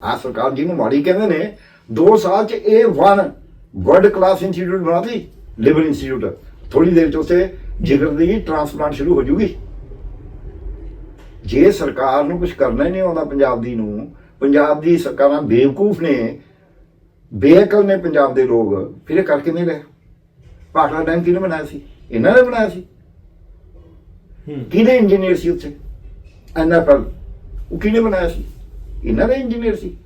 ਆ ਸਰਕਾਰ ਜਿਹਨੂੰ ਮਾੜੀ ਕਹਿੰਦੇ ਨੇ 2 ਸਾਲ ਚ ਇਹ ਵਨ ਵਰਲਡ ਕਲਾਸ ਇੰਸਟੀਚਿਊਟ ਬਣਾਤੀ ਲਿਬਰ ਇੰਸਟੀਚਿਊਟ ਥੋੜੀ ਦੇਰ ਚ ਉਸੇ ਜਿਗਰ ਦੀ ਟ੍ਰਾਂਸਪਲਾਂਟ ਸ਼ੁਰੂ ਹੋ ਜੂਗੀ। ਜੇ ਸਰਕਾਰ ਨੂੰ ਕੁਝ ਕਰਨਾ ਹੀ ਨਹੀਂ ਆਉਂਦਾ ਪੰਜਾਬ ਦੀ ਨੂੰ ਪੰਜਾਬ ਦੀ ਸਰਕਾਰਾਂ ਬੇਵਕੂਫ ਨੇ ਬੇਅਕਲ ਨੇ ਪੰਜਾਬ ਦੇ ਲੋਕ ਫਿਰ ਇਹ ਕਰਕੇ ਨਹੀਂ ਰਹੇ? ਪਾਟਲਾ ਡੈਮ ਕਿਹਨੇ ਬਣਾਇਆ ਸੀ? ਇਹਨਾਂ ਨੇ ਬਣਾਇਆ ਸੀ। ਕਿਹਦੇ ਇੰਜੀਨੀਅਰ ਸੀ ਉੱਥੇ? ਐਨਐਫਐਲ ਉਹ ਕਿਹਨੇ ਬਣਾਇਆ ਸੀ? ਇਹਨਾਂ ਦੇ ਇੰਜੀਨੀਅਰ ਸੀ।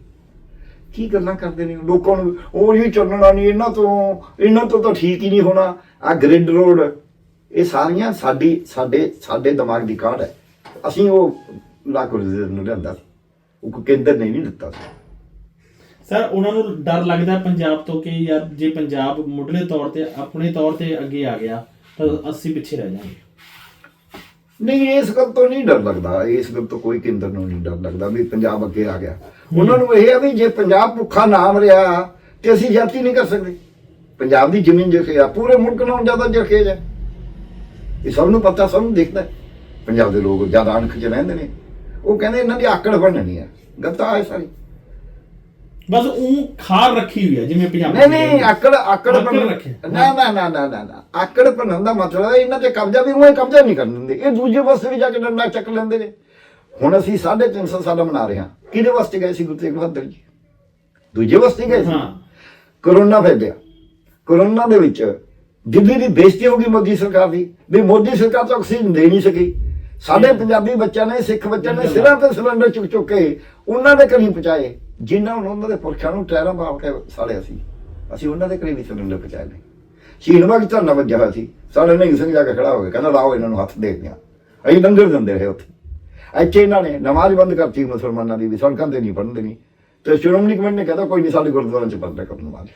ਕੀ ਗੱਲਾਂ ਕਰਦੇ ਨੇ? ਲੋਕਾਂ ਨੂੰ ਉਹ ਹੀ ਚੱਲਣਾ ਨਹੀਂ, ਇਹਨਾਂ ਤੋਂ ਇਹਨਾਂ ਤੋਂ ਤਾਂ ਠੀਕ ਹੀ ਨਹੀਂ ਹੋਣਾ। ਆ ਗ੍ਰਿਡ ਰੋਡ ਇਹ ਸਾਰੀਆਂ ਸਾਡੀ, ਸਾਡੇ ਸਾਡੇ ਦਿਮਾਗ ਦੀ ਕਾਢ ਹੈ। ਅਸੀਂ ਉਹ ਲਾਕੋ ਨੂੰ ਲਿਆਂਦਾ ਸੀ। ਉਹ ਕੇਂਦਰ ਨੇ ਨਹੀਂ ਦਿੱਤਾ ਸੀ। ਸਰ, ਉਹਨਾਂ ਨੂੰ ਡਰ ਲੱਗਦਾ ਪੰਜਾਬ ਤੋਂ ਕਿ ਯਾਰ ਜੇ ਪੰਜਾਬ ਮੁੱਢਲੇ ਤੌਰ ਤੇ, ਆਪਣੇ ਤੌਰ ਤੇ ਅੱਗੇ ਆ ਗਿਆ, ਤਾਂ ਅਸੀਂ ਪਿੱਛੇ ਰਹਿ ਜਾਵਾਂਗੇ। ਨਹੀਂ ਇਸ ਗੱਲ ਤੋਂ ਨਹੀਂ ਡਰ ਲੱਗਦਾ। ਇਸ ਗੱਲ ਤੋਂ ਕੋਈ ਕੇਂਦਰ ਨੂੰ ਨਹੀਂ ਡਰ ਲੱਗਦਾ ਵੀ ਪੰਜਾਬ ਅੱਗੇ ਆ ਗਿਆ। ਉਹਨਾਂ ਨੂੰ ਇਹ ਆ ਵੀ ਜੇ ਪੰਜਾਬ ਭੁੱਖਾ ਨਾ ਮਰਿਆ ਤੇ ਅਸੀਂ ਜਾਤੀ ਨਹੀਂ ਕਰ ਸਕਦੇ। ਪੰਜਾਬ ਦੀ ਜ਼ਮੀਨ ਜਖੇ ਆ ਪੂਰੇ ਮੁਲਕ ਨਾਲੋਂ ਜ਼ਿਆਦਾ ਜਖੇ ਜਾ ਇਹ ਸਭ ਨੂੰ ਪਤਾ ਸਭ ਨੂੰ ਦਿਖਦਾ ਹੈ। ਪੰਜਾਬ ਦੇ ਲੋਕ ਜ਼ਿਆਦਾ ਅਣਖ ਚ ਰਹਿੰਦੇ ਨੇ। ਉਹ ਕਹਿੰਦੇ ਇਹਨਾਂ ਦੀ ਆਕੜ ਬਣਨੀ ਆ ਗੱਤਾ ਹੈ ਸਾਰੀ। ਬਸ ਉਹ ਖਾਰ ਰੱਖੀ ਹੋਈ ਹੈ ਜਿਵੇਂ ਪੰਜਾਬ ਨਹੀਂ ਨਹੀਂ ਆਕੜ ਆਕੜ ਰੱਖਿਆ। ਨਾ ਨਾ ਨਾ ਨਾ ਨਾ ਆਕੜ ਬਣਨ ਦਾ ਮਤਲਬ ਹੈ ਇਹਨਾਂ ਤੇ ਕਬਜ਼ਾ ਵੀ ਉਹ ਕਬਜ਼ਾ ਨਹੀਂ ਕਰਨ ਦਿੰਦੇ। ਇਹ ਦੂਜੇ ਵਾਸਤੇ ਵੀ ਜਾ ਕੇ ਡੰਡਾ ਚੱਕ ਲੈਂਦੇ ਨੇ। ਹੁਣ ਅਸੀਂ 350 ਸਾਲ ਮਨਾ ਰਹੇ ਹਾਂ। ਕਿਹਦੇ ਵਾਸਤੇ ਗਏ ਸੀ ਗੁਰੂ ਤੇਗ ਬਹਾਦਰ ਜੀ? ਦੂਜੇ ਵਾਸਤੇ ਗਏ ਸੀ। ਹਾਂ। ਕਰੋਨਾ ਫੈਲਿਆ। ਕਰੋਨਾ ਦੇ ਵਿੱਚ ਦਿੱਲੀ ਦੀ ਬੇਇੱਜ਼ਤੀ ਹੋ ਗਈ ਮੋਦੀ ਸਰਕਾਰ ਦੀ। ਵੀ ਮੋਦੀ ਸਰਕਾਰ ਤਾਂ ਆਕਸੀਜਨ ਦੇ ਨਹੀਂ ਸਕੀ। ਸਾਡੇ ਪੰਜਾਬੀ ਬੱਚਿਆਂ ਨੇ ਸਿੱਖ ਬੱਚਿਆਂ ਨੇ ਸਿਰਾਂ ਤੇ ਸਿਲੰਡਰ ਚੁੱਕ ਚੁੱਕ ਕੇ ਉਹਨਾਂ ਦੇ ਘਰੀ ਪਹੁੰਚਾਏ। ਜਿਨ੍ਹਾਂ ਹੁਣ ਉਹਨਾਂ ਦੇ ਪੁਰਖਾਂ ਨੂੰ ਟਾਇਰਾਂ ਪਾ ਕੇ ਸਾੜਿਆ ਸੀ, ਅਸੀਂ ਉਹਨਾਂ ਦੇ ਘਰੇ ਵੀ ਸਿਲੰਡਰ ਪਹੁੰਚਾਏ ਨੇ। ਸ਼ੀਨਬਾਗ ਝਰਨਾ ਵੱਜਿਆ ਹੋਇਆ ਸੀ, ਸਾਡੇ ਨਹੀਂ ਸਿੰਘ ਜਾ ਕੇ ਖੜਾ ਹੋ ਗਿਆ, ਕਹਿੰਦਾ ਲਾਓ ਇਹਨਾਂ ਨੂੰ ਹੱਥ ਦੇਖਦੇ ਦਿਆਂ। ਅਸੀਂ ਲੰਗਰ ਦਿੰਦੇ ਰਹੇ ਉੱਥੇ। ਇੱਥੇ ਇਹਨਾਂ ਨੇ ਨਮਾਜ਼ ਬੰਦ ਕਰਤੀ ਮੁਸਲਮਾਨਾਂ ਦੀ ਵੀ, ਸੜਕਾਂ ਤੇ ਨਹੀਂ ਪੜ੍ਹਨ ਦੇਣੀ ਤੇ ਸ਼੍ਰੋਮਣੀ ਕਮੇਟੀ ਨੇ ਕਹਿੰਦਾ ਕੋਈ ਨਹੀਂ ਸਾਡੇ ਗੁਰਦੁਆਰਿਆਂ ਚ ਪੜ੍ਹਦਾ ਕਰਨ ਵਾਲੇ।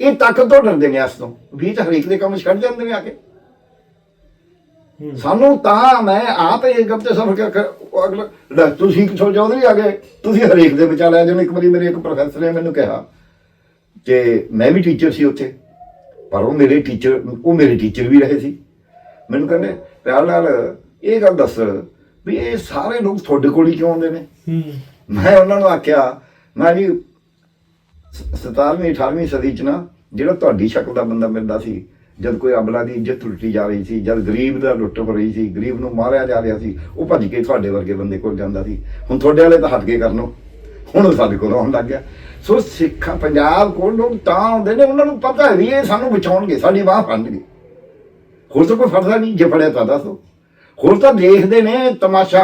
ਇਹ ਤਾਕਤ ਤੋਂ ਡਰਦੇ ਨੇ ਇਸ ਤੋਂ, ਵੀ ਤਾਂ ਹਰੇਕ ਦੇ ਕੰਮ ਛੱਡ ਜਾਂਦੇ ਨੇ ਆ ਕੇ। ਸਾਨੂੰ ਤਾਂ ਮੈਂ ਆਪ ਇਹ ਗੱਲ ਤੇ ਸਫਰ ਕਰ ਅਗਲਾ ਤੁਸੀਂ ਕਿਥੋਂ ਚੌਧਰੀ ਆ ਗਏ ਤੁਸੀਂ ਹਰੇਕ ਦੇ ਵਿਚਾਲੇ ਆ ਜਿਵੇਂ ਇੱਕ ਵਾਰੀ ਮੇਰੇ ਇੱਕ ਪ੍ਰੋਫੈਸਰ ਨੇ ਮੈਨੂੰ ਕਿਹਾ ਕਿ ਮੈਂ ਵੀ ਟੀਚਰ ਸੀ ਉੱਥੇ ਪਰ ਉਹ ਮੇਰੇ ਟੀਚਰ ਉਹ ਮੇਰੇ ਟੀਚਰ ਵੀ ਰਹੇ ਸੀ। ਮੈਨੂੰ ਕਹਿੰਦੇ ਪਿਆਰ ਨਾਲ ਇਹ ਗੱਲ ਦੱਸ ਵੀ ਇਹ ਸਾਰੇ ਲੋਕ ਤੁਹਾਡੇ ਕੋਲ ਹੀ ਕਿਉਂ ਆਉਂਦੇ ਨੇ? ਮੈਂ ਉਹਨਾਂ ਨੂੰ ਆਖਿਆ ਮੈਂ ਜੀ 17ਵੀਂ 18ਵੀਂ ਸਦੀ ਚ ਨਾ ਜਿਹੜਾ ਤੁਹਾਡੀ ਸ਼ਕਲ ਦਾ ਬੰਦਾ ਮਿਲਦਾ ਸੀ ਜਦ ਕੋਈ ਅਬਲਾ ਦੀ ਇੱਜ਼ਤ ਲੁੱਟੀ ਜਾ ਰਹੀ ਸੀ, ਜਦ ਗਰੀਬ ਦਾ ਲੁੱਟ ਹੋ ਰਹੀ ਸੀ, ਗਰੀਬ ਨੂੰ ਮਾਰਿਆ ਜਾ ਰਿਹਾ ਸੀ, ਉਹ ਭੱਜ ਕੇ ਤੁਹਾਡੇ ਵਰਗੇ ਬੰਦੇ ਕੋਲ ਜਾਂਦਾ ਸੀ। ਹੁਣ ਤੁਹਾਡੇ ਵਾਲੇ ਤਾਂ ਹਟ ਕੇ ਕਰਨ ਨੂੰ ਹੁਣ ਉਹ ਸਾਡੇ ਕੋਲ ਆਉਣ ਲੱਗ ਗਿਆ। ਸੋ ਸਿੱਖਾਂ, ਪੰਜਾਬ ਕੋਲ ਲੋਕ ਤਾਂ ਆਉਂਦੇ ਨੇ, ਉਹਨਾਂ ਨੂੰ ਪਤਾ ਹੈ ਵੀ ਇਹ ਸਾਨੂੰ ਬਚਾਉਣਗੇ, ਸਾਡੀ ਬਾਹ ਫੜਨਗੇ। ਹੋਰ ਤਾਂ ਕੋਈ ਫੜਦਾ ਨਹੀਂ, ਜੇ ਫੜਿਆ ਤਾਂ ਦੱਸੋ ਹੋਰ ਤਾਂ ਦੇਖਦੇ ਨੇ ਤਮਾਸ਼ਾ।